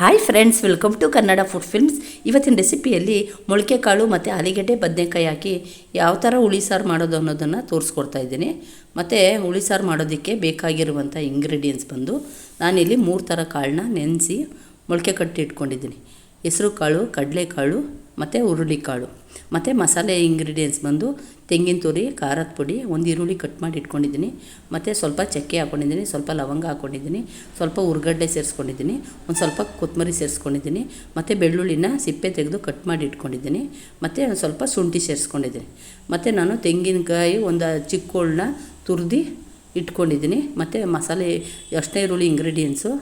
Hi friends welcome to Kannada food films ಇವತ್ತಿನ ರೆಸಿಪಿಯಲ್ಲಿ ಮೊಳಕೆ ಕಾಳು ಮತ್ತು ಆಲೂಗೆಡ್ಡೆ ಬದನೆಕಾಯಿ ಹಾಕಿ ಯಾವ ಥರ ಹುಳಿ ಸಾರು ಮಾಡೋದು ಅನ್ನೋದನ್ನು ತೋರಿಸ್ಕೊಡ್ತಾ ಇದ್ದೀನಿ. ಮತ್ತು ಹುಳಿ ಸಾರು ಮಾಡೋದಕ್ಕೆ ಬೇಕಾಗಿರುವಂಥ ಇಂಗ್ರೀಡಿಯೆಂಟ್ಸ್ ಬಂದು ನಾನಿಲ್ಲಿ ಮೂರು ಥರ ಕಾಳನ್ನ ನೆನೆಸಿ ಮೊಳಕೆ ಕಟ್ಟಿ ಇಟ್ಕೊಂಡಿದ್ದೀನಿ. ಹೆಸರು ಕಾಳು ಕಡಲೆಕಾಳು ಮತ್ತು ಹುರುಳಿಕಾಳು. ಮತ್ತು ಮಸಾಲೆ ಇಂಗ್ರೀಡಿಯೆಂಟ್ಸ್ ಬಂದು ತೆಂಗಿನ ತುರಿ, ಖಾರದ ಪುಡಿ, ಒಂದು ಈರುಳ್ಳಿ ಕಟ್ ಮಾಡಿ ಇಟ್ಕೊಂಡಿದ್ದೀನಿ. ಮತ್ತು ಸ್ವಲ್ಪ ಚಕ್ಕೆ ಹಾಕ್ಕೊಂಡಿದ್ದೀನಿ ಸ್ವಲ್ಪ ಲವಂಗ ಹಾಕ್ಕೊಂಡಿದ್ದೀನಿ ಸ್ವಲ್ಪ ಉರ್ಗಡ್ಡೆ ಸೇರಿಸ್ಕೊಂಡಿದ್ದೀನಿ, ಒಂದು ಸ್ವಲ್ಪ ಕೊತ್ತಂಬರಿ ಸೇರಿಸ್ಕೊಂಡಿದ್ದೀನಿ, ಮತ್ತು ಬೆಳ್ಳುಳ್ಳಿನ ಸಿಪ್ಪೆ ತೆಗೆದು ಕಟ್ ಮಾಡಿ ಇಟ್ಕೊಂಡಿದ್ದೀನಿ, ಮತ್ತು ಒಂದು ಸ್ವಲ್ಪ ಶುಂಠಿ ಸೇರಿಸ್ಕೊಂಡಿದ್ದೀನಿ. ಮತ್ತು ನಾನು ತೆಂಗಿನಕಾಯಿ ಒಂದು ಚಿಕ್ಕೋಳನ್ನ ತುರಿದು ಇಟ್ಕೊಂಡಿದ್ದೀನಿ, ಮತ್ತು ಮಸಾಲೆ, ಅಷ್ಟೇ ಈರುಳ್ಳಿ ಇಂಗ್ರೀಡಿಯೆಂಟ್ಸು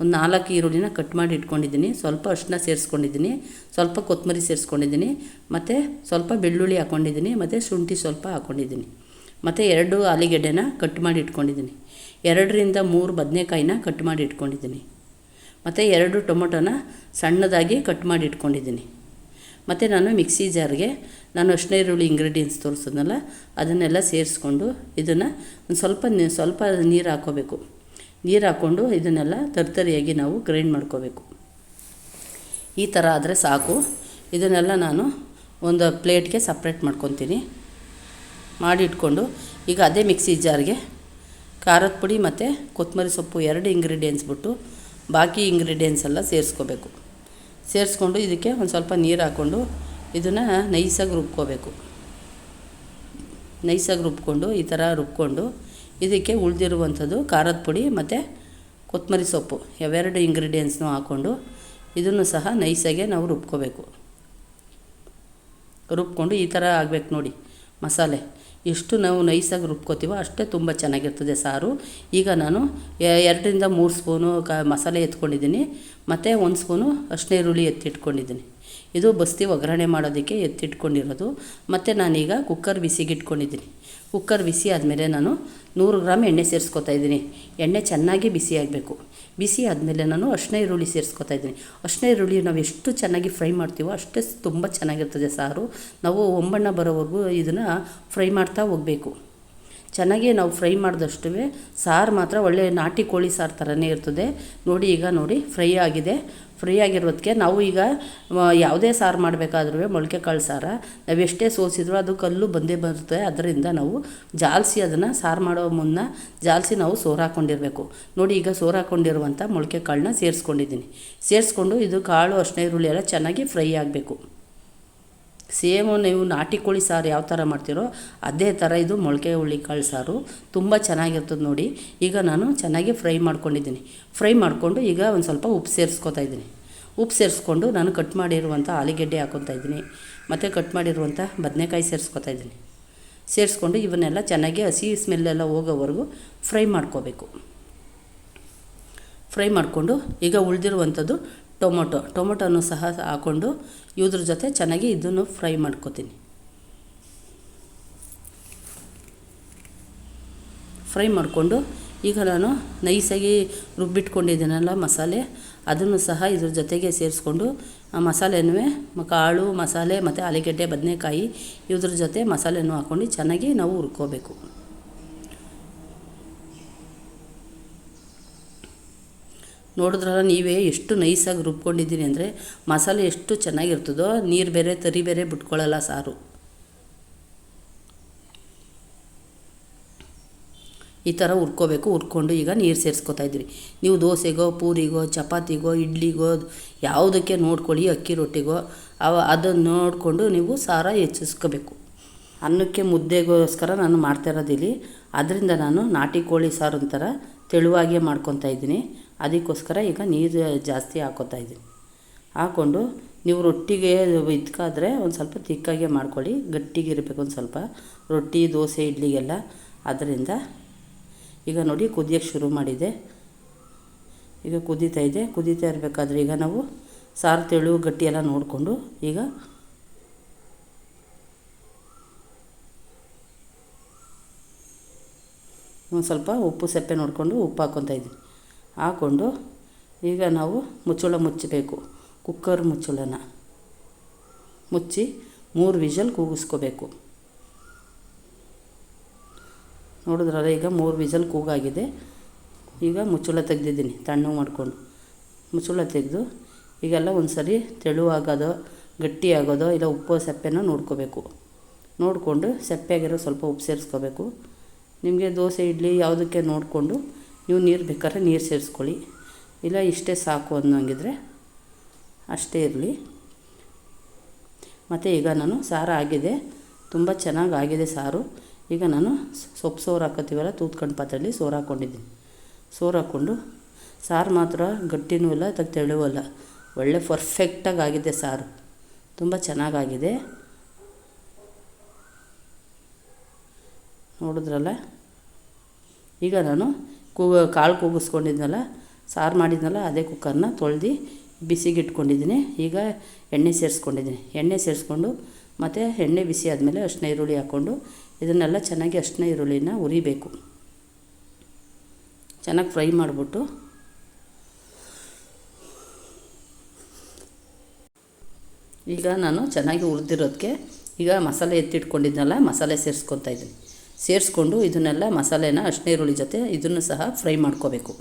ಒಂದು ನಾಲ್ಕು ಈರುಳ್ಳಿನ ಕಟ್ ಮಾಡಿ ಇಟ್ಕೊಂಡಿದ್ದೀನಿ. ಸ್ವಲ್ಪ ಅರಿಶಿನ ಸೇರಿಸ್ಕೊಂಡಿದ್ದೀನಿ. ಸ್ವಲ್ಪ ಕೊತ್ತಂಬರಿ ಸೇರಿಸ್ಕೊಂಡಿದ್ದೀನಿ. ಮತ್ತು ಸ್ವಲ್ಪ ಬೆಳ್ಳುಳ್ಳಿ ಹಾಕ್ಕೊಂಡಿದ್ದೀನಿ ಮತ್ತು ಶುಂಠಿ ಸ್ವಲ್ಪ ಹಾಕ್ಕೊಂಡಿದ್ದೀನಿ ಮತ್ತು ಎರಡು ಆಲೂಗೆಡ್ಡೆನ ಕಟ್ ಮಾಡಿ ಇಟ್ಕೊಂಡಿದ್ದೀನಿ. ಎರಡರಿಂದ ಮೂರು ಬದನೆಕಾಯಿನ ಕಟ್ ಮಾಡಿ ಇಟ್ಕೊಂಡಿದ್ದೀನಿ. ಮತ್ತು ಎರಡು ಟೊಮೊಟೊನ ಸಣ್ಣದಾಗಿ ಕಟ್ ಮಾಡಿ ಇಟ್ಕೊಂಡಿದ್ದೀನಿ. ಮತ್ತು ನಾನು ಮಿಕ್ಸಿ ಜಾರ್ಗೆ ನಾನು ಅಷ್ಟು ಈರುಳ್ಳಿ ಇಂಗ್ರೀಡಿಯೆಂಟ್ಸ್ ತೋರಿಸೋದಲ್ಲ ಅದನ್ನೆಲ್ಲ ಸೇರಿಸ್ಕೊಂಡು ಇದನ್ನು ಒಂದು ಸ್ವಲ್ಪ ಸ್ವಲ್ಪ ನೀರು ಹಾಕ್ಕೋಬೇಕು ನೀರು ಹಾಕ್ಕೊಂಡು ಇದನ್ನೆಲ್ಲ ತರ್ತರಿಯಾಗಿ ನಾವು ಗ್ರೈಂಡ್ ಮಾಡ್ಕೋಬೇಕು. ಈ ಥರ ಆದರೆ ಸಾಕು. ಇದನ್ನೆಲ್ಲ ನಾನು ಒಂದು ಪ್ಲೇಟ್ಗೆ ಸಪ್ರೇಟ್ ಮಾಡ್ಕೊತೀನಿ. ಮಾಡಿಟ್ಕೊಂಡು ಈಗ ಅದೇ ಮಿಕ್ಸಿ ಜಾರ್ಗೆ ಖಾರದ ಪುಡಿ ಮತ್ತು ಕೊತ್ತಂಬರಿ ಸೊಪ್ಪು ಎರಡು ಇಂಗ್ರೀಡಿಯೆಂಟ್ಸ್ ಬಿಟ್ಟು ಬಾಕಿ ಇಂಗ್ರೀಡಿಯೆಂಟ್ಸ್ ಎಲ್ಲ ಸೇರಿಸ್ಕೋಬೇಕು. ಸೇರಿಸ್ಕೊಂಡು ಇದಕ್ಕೆ ಒಂದು ಸ್ವಲ್ಪ ನೀರು ಹಾಕ್ಕೊಂಡು ಇದನ್ನು ನೈಸಾಗಿ ರುಬ್ಕೋಬೇಕು. ನೈಸಾಗಿ ರುಬ್ಕೊಂಡು ಈ ಥರ ರುಬ್ಕೊಂಡು ಇದಕ್ಕೆ ಉಳಿದಿರುವಂಥದ್ದು ಖಾರದ ಪುಡಿ ಮತ್ತು ಕೊತ್ತಂಬರಿ ಸೊಪ್ಪು. ಇವೆರಡು ಇಂಗ್ರೀಡಿಯೆಂಟ್ಸ್ನೂ ಹಾಕ್ಕೊಂಡು ಇದನ್ನು ಸಹ ನೈಸಾಗೆ ನಾವು ರುಬ್ಕೋಬೇಕು. ರುಬ್ಕೊಂಡು ಈ ಥರ ಆಗಬೇಕು ನೋಡಿ ಮಸಾಲೆ. ಎಷ್ಟು ನಾವು ನೈಸಾಗಿ ರುಬ್ಕೋತೀವೋ ಅಷ್ಟೇ ತುಂಬ ಚೆನ್ನಾಗಿರ್ತದೆ ಸಾರು. ಈಗ ನಾನು ಎರಡರಿಂದ ಮೂರು ಸ್ಪೂನು ಕ ಮಸಾಲೆ ಎತ್ಕೊಂಡಿದ್ದೀನಿ. ಮತ್ತು ಒಂದು ಸ್ಪೂನು ಅರಿಶಿನ ಈರುಳ್ಳಿ ಎತ್ತಿಟ್ಕೊಂಡಿದ್ದೀನಿ. ಇದು ಬಸ್ತಿ ಒಗ್ಗರಣೆ ಮಾಡೋದಕ್ಕೆ ಎತ್ತಿಟ್ಕೊಂಡಿರೋದು. ಮತ್ತು ನಾನೀಗ ಕುಕ್ಕರ್ ಬಿಸಿಗಿಟ್ಕೊಂಡಿದ್ದೀನಿ. ಕುಕ್ಕರ್ ಬಿಸಿ ಆದಮೇಲೆ ನಾನು ನೂರು ಗ್ರಾಮ್ ಎಣ್ಣೆ ಸೇರಿಸ್ಕೊತಾ ಇದ್ದೀನಿ. ಎಣ್ಣೆ ಚೆನ್ನಾಗಿ ಬಿಸಿ ಆಗಬೇಕು. ಬಿಸಿ ಆದಮೇಲೆ ನಾನು ಅರ್ಶಿನ ಈರುಳ್ಳಿ ಸೇರಿಸ್ಕೊತಾ ಇದ್ದೀನಿ. ಅರ್ಶಿನ ಈರುಳ್ಳಿ ನಾವು ಎಷ್ಟು ಚೆನ್ನಾಗಿ ಫ್ರೈ ಮಾಡ್ತೀವೋ ಅಷ್ಟೇ ತುಂಬ ಚೆನ್ನಾಗಿರ್ತದೆ ಸಾರು. ನಾವು ಒಂಬಣ್ಣ ಬರೋವರೆಗೂ ಇದನ್ನು ಫ್ರೈ ಮಾಡ್ತಾ ಹೋಗಬೇಕು. ಚೆನ್ನಾಗಿ ನಾವು ಫ್ರೈ ಮಾಡಿದಷ್ಟು ಸಾರು ಮಾತ್ರ ಒಳ್ಳೆ ನಾಟಿ ಕೋಳಿ ಸಾರು ಥರನೇ ಇರ್ತದೆ. ನೋಡಿ ಈಗ ನೋಡಿ, ಫ್ರೈ ಆಗಿದೆ. ಫ್ರೈ ಆಗಿರೋದಕ್ಕೆ ನಾವು ಈಗ ಯಾವುದೇ ಸಾರು ಮಾಡಬೇಕಾದ್ರೂ ಮೊಳಕೆ ಕಾಳು ಸಾರ, ನಾವು ಎಷ್ಟೇ ಸೋಸಿದ್ರೂ ಅದು ಕಲ್ಲು ಬಂದೇ ಬರುತ್ತೆ. ಅದರಿಂದ ನಾವು ಜಾಲಿಸಿ ಅದನ್ನು ಸಾರು ಮಾಡೋ ಮುನ್ನ ಜಾಲಿಸಿ ನಾವು ಸೋರು ಹಾಕ್ಕೊಂಡಿರಬೇಕು ನೋಡಿ ಈಗ ಸೋರು ಹಾಕ್ಕೊಂಡಿರುವಂಥ ಮೊಳಕೆ ಕಾಳನ್ನ ಸೇರಿಸ್ಕೊಂಡಿದ್ದೀನಿ. ಸೇರಿಸ್ಕೊಂಡು ಇದು ಕಾಳು ಅಷ್ಟೇ ಈರುಳ್ಳಿ ಎಲ್ಲ ಚೆನ್ನಾಗಿ ಫ್ರೈ ಆಗಬೇಕು. ಸೇಮು ನೀವು ನಾಟಿ ಕೋಳಿ ಸಾರು ಯಾವ ಥರ ಮಾಡ್ತೀರೋ ಅದೇ ಥರ ಇದು ಮೊಳಕೆ ಹುಳಿ ಕಾಳು ಸಾರು ತುಂಬ ಚೆನ್ನಾಗಿರ್ತದೆ ನೋಡಿ. ಈಗ ನಾನು ಚೆನ್ನಾಗಿ ಫ್ರೈ ಮಾಡ್ಕೊಂಡಿದ್ದೀನಿ. ಫ್ರೈ ಮಾಡಿಕೊಂಡು ಈಗ ಒಂದು ಸ್ವಲ್ಪ ಉಪ್ಪು ಸೇರಿಸ್ಕೊತಾ ಇದ್ದೀನಿ. ಉಪ್ಪು ಸೇರಿಸ್ಕೊಂಡು ನಾನು ಕಟ್ ಮಾಡಿರುವಂಥ ಆಲೂಗೆಡ್ಡೆ ಹಾಕ್ಕೊತಾ ಇದ್ದೀನಿ. ಮತ್ತು ಕಟ್ ಮಾಡಿರುವಂಥ ಬದನೆಕಾಯಿ ಸೇರಿಸ್ಕೊತಾ ಇದ್ದೀನಿ. ಸೇರಿಸ್ಕೊಂಡು ಇವನ್ನೆಲ್ಲ ಚೆನ್ನಾಗಿ ಹಸಿ ಸ್ಮೆಲ್ಲೆಲ್ಲ ಹೋಗೋವರೆಗೂ ಫ್ರೈ ಮಾಡ್ಕೋಬೇಕು. ಫ್ರೈ ಮಾಡಿಕೊಂಡು ಈಗ ಉಳಿದಿರುವಂಥದ್ದು ಟೊಮೊಟೊ. ಟೊಮೊಟೊನೂ ಸಹ ಹಾಕ್ಕೊಂಡು ಇದ್ರ ಜೊತೆ ಚೆನ್ನಾಗಿ ಇದನ್ನು ಫ್ರೈ ಮಾಡ್ಕೋತೀನಿ. ಫ್ರೈ ಮಾಡಿಕೊಂಡು ಈಗ ನಾನು ನೈಸಾಗಿ ರುಬ್ಬಿಟ್ಕೊಂಡಿದ್ದೀನಲ್ಲ ಮಸಾಲೆ, ಅದನ್ನು ಸಹ ಇದ್ರ ಜೊತೆಗೆ ಸೇರಿಸ್ಕೊಂಡು ಆ ಮಸಾಲೆನೂ ಕಾಳು, ಮಸಾಲೆ ಮತ್ತು ಆಲೂಗಡ್ಡೆ, ಬದನೆಕಾಯಿ ಇದ್ರ ಜೊತೆ ಮಸಾಲೆನೂ ಹಾಕ್ಕೊಂಡು ಚೆನ್ನಾಗಿ ನಾವು ಹುರ್ಕೋಬೇಕು. ನೋಡಿದ್ರಲ್ಲ ನೀವೇ ಎಷ್ಟು ನೈಸಾಗಿ ರುಬ್ಕೊಂಡಿದ್ದೀನಿ ಅಂದರೆ ಮಸಾಲೆ ಎಷ್ಟು ಚೆನ್ನಾಗಿರ್ತದೋ, ನೀರು ಬೇರೆ, ತರಿ ಬೇರೆ ಬಿಟ್ಕೊಳ್ಳಲ್ಲ ಸಾರು. ಈ ಥರ ಹುರ್ಕೋಬೇಕು, ಹುರ್ಕೊಂಡು ಈಗ ನೀರು ಸೇರಿಸ್ಕೊತಾ ಇದ್ದೀರಿ. ನೀವು ದೋಸೆಗೋ, ಪೂರಿಗೋ, ಚಪಾತಿಗೋ, ಇಡ್ಲಿಗೋ, ಯಾವುದಕ್ಕೆ ನೋಡ್ಕೊಳ್ಳಿ, ಅಕ್ಕಿ ರೊಟ್ಟಿಗೋ, ಅವ ಅದನ್ನು ನೋಡಿಕೊಂಡು ನೀವು ಸಾರ ಹೆಚ್ಚಿಸ್ಕೋಬೇಕು. ಅನ್ನಕ್ಕೆ ಮುದ್ದೆಗೋಸ್ಕರ ನಾನು ಮಾಡ್ತಾ ಇರೋದಿಲ್ಲಿ. ಅದರಿಂದ ನಾನು ನಾಟಿ ಕೋಳಿ ಸಾರು ಒಂಥರ ತೆಳುವಾಗಿಯೇ ಮಾಡ್ಕೊತಾ ಇದ್ದೀನಿ. ಅದಕ್ಕೋಸ್ಕರ ಈಗ ನೀರು ಜಾಸ್ತಿ ಹಾಕೋತಾ ಇದ್ದೀನಿ ಹಾಕ್ಕೊಂಡು ನೀವು ರೊಟ್ಟಿಗೆ ಇದಕ್ಕಾದರೆ ಒಂದು ಸ್ವಲ್ಪ ತಿಕ್ಕಾಗೆ ಮಾಡ್ಕೊಳ್ಳಿ. ಗಟ್ಟಿಗಿರಬೇಕು ಒಂದು ಸ್ವಲ್ಪ. ರೊಟ್ಟಿ, ದೋಸೆ ಇಡ್ಲಿಗೆಲ್ಲ ಅದರಿಂದ ಈಗ ನೋಡಿ ಕುದಿಯೋಕ್ಕೆ ಶುರು ಮಾಡಿದೆ. ಈಗ ಕುದೀತಾ ಇದೆ. ಕುದೀತಾ ಇರಬೇಕಾದ್ರೆ ಈಗ ನಾವು ಸಾರು, ತೆಳು, ಗಟ್ಟಿ ಎಲ್ಲ ನೋಡಿಕೊಂಡು ಈಗ ಒಂದು ಸ್ವಲ್ಪ ಉಪ್ಪು, ಸಪ್ಪೆ ನೋಡಿಕೊಂಡು ಉಪ್ಪು ಹಾಕ್ಕೊತಾ ಇದ್ದೀನಿ ಹಾಕ್ಕೊಂಡು ಈಗ ನಾವು ಮುಚ್ಚಳ ಮುಚ್ಚಬೇಕು. ಕುಕ್ಕರ್ ಮುಚ್ಚಳನ. ಮುಚ್ಚಿ ಮೂರು ವಿಷಲ್ ಕೂಗಿಸ್ಕೋಬೇಕು. ನೋಡಿದ್ರಲ್ಲ, ಈಗ ಮೂರು ವಿಸಲ್ ಕೂಗಾಗಿದೆ. ಈಗ ಮುಚ್ಚಳ ತೆಗೆದಿದ್ದೀನಿ, ತಣ್ಣಗೆ ಮಾಡಿಕೊಂಡು. ಮುಚ್ಚಳ ತೆಗೆದು ಈಗೆಲ್ಲ ಒಂದು ಸರಿ ತೆಳುವಾಗೋದೋ ಗಟ್ಟಿ ಆಗೋದೋ ಇಲ್ಲ ಉಪ್ಪು ಸಪ್ಪೆನೋ ನೋಡ್ಕೋಬೇಕು. ನೋಡಿಕೊಂಡು ಸಪ್ಪೆಯಾಗಿರೋ ಸ್ವಲ್ಪ ಉಪ್ಪು ಸೇರಿಸ್ಕೋಬೇಕು. ನಿಮಗೆ ದೋಸೆ, ಇಡ್ಲಿ ಯಾವುದಕ್ಕೆ ನೋಡಿಕೊಂಡು ನೀವು ನೀರು ಬೇಕಾದ್ರೆ ನೀರು ಸೇರಿಸ್ಕೊಳ್ಳಿ. ಇಲ್ಲ ಇಷ್ಟೇ ಸಾಕು ಅನ್ನೋಂಗಿದ್ರೆ ಅಷ್ಟೇ ಇರಲಿ. ಮತ್ತು ಈಗ ನಾನು ಸಾರು ಆಗಿದೆ. ತುಂಬ ಚೆನ್ನಾಗಿ ಆಗಿದೆ ಸಾರು. ಈಗ ನಾನು ಸೊಪ್ಪು ಸೋರು ಹಾಕೋತೀವಲ್ಲ ತೂತ್ಕೊಂಡು ಪಾತ್ರೆಯಲ್ಲಿ ಸೋರು ಹಾಕ್ಕೊಂಡಿದ್ದೀನಿ ಸೋರು ಹಾಕ್ಕೊಂಡು ಸಾರು ಮಾತ್ರ ಗಟ್ಟಿನೂ ಇಲ್ಲ, ಅದಕ್ಕೆ ತೆಳುವೂ ಅಲ್ಲ. ಒಳ್ಳೆ ಪರ್ಫೆಕ್ಟಾಗಿ ಆಗಿದೆ ಸಾರು. ತುಂಬ ಚೆನ್ನಾಗಾಗಿದೆ ನೋಡಿದ್ರಲ್ಲ? ಈಗ ನಾನು ಕೂಗ ಕಾಳು ಕೂಗಿಸ್ಕೊಂಡಿದ್ನಲ್ಲ, ಸಾರು ಮಾಡಿದ್ನಲ್ಲ, ಅದೇ ಕುಕ್ಕರ್ನ ತೊಳೆದು ಬಿಸಿಗೆ ಇಟ್ಕೊಂಡಿದ್ದೀನಿ ಈಗ ಎಣ್ಣೆ ಸೇರಿಸ್ಕೊಂಡಿದ್ದೀನಿ. ಎಣ್ಣೆ ಸೇರಿಸ್ಕೊಂಡು ಮತ್ತು ಎಣ್ಣೆ ಬಿಸಿ ಆದಮೇಲೆ ಅರಿಶಿನ ಈರುಳ್ಳಿ ಹಾಕ್ಕೊಂಡು ಇದನ್ನೆಲ್ಲ ಚೆನ್ನಾಗಿ ಅರಿಶಿನ ಈರುಳ್ಳಿನ ಉರಿಬೇಕು ಚೆನ್ನಾಗಿ ಫ್ರೈ ಮಾಡಿಬಿಟ್ಟು. ಈಗ ನಾನು ಚೆನ್ನಾಗಿ ಹುರಿದಿರೋದಕ್ಕೆ ಈಗ ಮಸಾಲೆ ಎತ್ತಿಟ್ಕೊಂಡಿದ್ನಲ್ಲ, ಮಸಾಲೆ ಸೇರಿಸ್ಕೊತಾ ಇದ್ದೀನಿ. ಸೇರಿಸ್ಕೊಂಡು ಇದನ್ನೆಲ್ಲ ಮಸಾಲೆನ ಅರಿಶಿನ ಜೊತೆ ಇದನ್ನು ಸಹ ಫ್ರೈ ಮಾಡ್ಕೋಬೇಕು.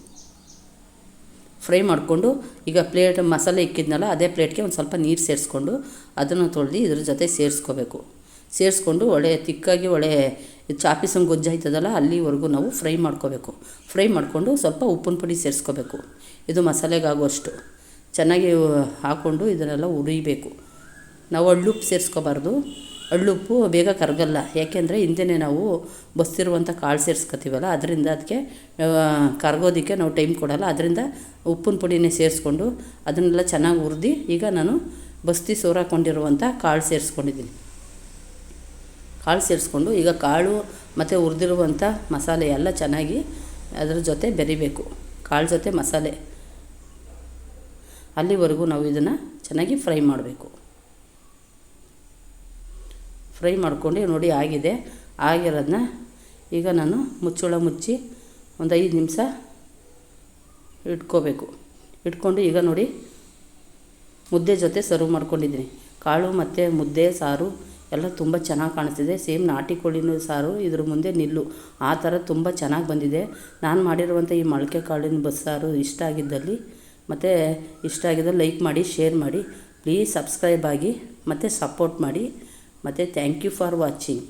ಫ್ರೈ ಮಾಡಿಕೊಂಡು ಈಗ ಪ್ಲೇಟ್, ಮಸಾಲೆ ಇಕ್ಕಿದ್ನಲ್ಲ, ಅದೇ ಪ್ಲೇಟ್ಗೆ ಒಂದು ಸ್ವಲ್ಪ ನೀರು ಸೇರಿಸ್ಕೊಂಡು ಅದನ್ನು ತೊಳೆದು ಇದ್ರ ಜೊತೆ ಸೇರಿಸ್ಕೋಬೇಕು. ಸೇರಿಸ್ಕೊಂಡು ಒಳ್ಳೆ ತಿಕ್ಕಾಗಿ ಒಳ್ಳೆ ಗೊಜ್ಜು ಆಯ್ತದಲ್ಲ, ಅಲ್ಲಿವರೆಗೂ ನಾವು ಫ್ರೈ ಮಾಡ್ಕೋಬೇಕು. ಫ್ರೈ ಮಾಡಿಕೊಂಡು ಸ್ವಲ್ಪ ಉಪ್ಪಿನ ಪುಡಿ ಸೇರಿಸ್ಕೋಬೇಕು. ಇದು ಮಸಾಲೆಗಾಗುವಷ್ಟು. ಚೆನ್ನಾಗಿ ಹಾಕ್ಕೊಂಡು ಇದನ್ನೆಲ್ಲ ಉರಿಬೇಕು ನಾವು ಅಳ್ಳುಪ್ಪು ಸೇರಿಸ್ಕೋಬಾರ್ದು. ಹಳ್ಳುಪ್ಪು ಬೇಗ ಕರಗಲ್ಲ. ಯಾಕೆಂದರೆ ಹಿಂದೆ ನಾವು ಬಸ್ತಿರುವಂಥ ಕಾಳು ಸೇರಿಸ್ಕೊತೀವಲ್ಲ, ಅದರಿಂದ ಅದಕ್ಕೆ ಕರಗೋದಕ್ಕೆ ನಾವು ಟೈಮ್ ಕೊಡಲ್ಲ. ಅದರಿಂದ ಉಪ್ಪಿನ ಪುಡಿನೇ ಸೇರಿಸ್ಕೊಂಡು ಅದನ್ನೆಲ್ಲ ಚೆನ್ನಾಗಿ ಹುರಿದು ಈಗ ನಾನು ಬಸ್ತಿ ಸೋರಾಕೊಂಡಿರುವಂಥ ಕಾಳು ಸೇರಿಸ್ಕೊಂಡಿದ್ದೀನಿ. ಕಾಳು ಸೇರಿಸ್ಕೊಂಡು ಈಗ ಕಾಳು ಮತ್ತು ಹುರಿದಿರುವಂಥ ಮಸಾಲೆ ಎಲ್ಲ ಚೆನ್ನಾಗಿ ಅದರ ಜೊತೆ ಬೆರಿಬೇಕು. ಕಾಳು ಜೊತೆ ಮಸಾಲೆ. ಅಲ್ಲಿವರೆಗೂ ನಾವು ಇದನ್ನು ಚೆನ್ನಾಗಿ ಫ್ರೈ ಮಾಡಬೇಕು. ಫ್ರೈ ಮಾಡ್ಕೊಂಡು ನೋಡಿ ಆಗಿದೆ. ಆಗಿರೋದನ್ನ ಈಗ ನಾನು ಮುಚ್ಚಳ ಮುಚ್ಚಿ ಒಂದು ಐದು ನಿಮಿಷ ಇಟ್ಕೋಬೇಕು. ಇಟ್ಕೊಂಡು ಈಗ ನೋಡಿ ಮುದ್ದೆ ಜೊತೆ ಸರ್ವ್ ಮಾಡ್ಕೊಂಡಿದ್ದೀನಿ. ಕಾಳು ಮತ್ತು ಮುದ್ದೆ, ಸಾರು ಎಲ್ಲ ತುಂಬ ಚೆನ್ನಾಗಿ ಕಾಣಿಸ್ತಿದೆ. ಸೇಮ್ ನಾಟಿ ಕೋಳಿನೂ ಸಾರು, ಇದ್ರ ಮುಂದೆ ನಿಲ್ಲು. ಆ ಥರ ತುಂಬ ಚೆನ್ನಾಗಿ ಬಂದಿದೆ. ನಾನು ಮಾಡಿರುವಂಥ ಈ ಮೊಳಕೆ ಕಾಳಿನ ಬಸ್ಸಾರು ಇಷ್ಟ ಆಗಿದ್ದಲ್ಲಿ ಮತ್ತು ಇಷ್ಟ ಆಗಿದ್ದಲ್ಲಿ ಲೈಕ್ ಮಾಡಿ ಶೇರ್ ಮಾಡಿ. ಪ್ಲೀಸ್ ಸಬ್ಸ್ಕ್ರೈಬ್ ಆಗಿ ಮತ್ತು ಸಪೋರ್ಟ್ ಮಾಡಿ. ಮತ್ತು ಥ್ಯಾಂಕ್ ಯು ಫಾರ್ ವಾಚಿಂಗ್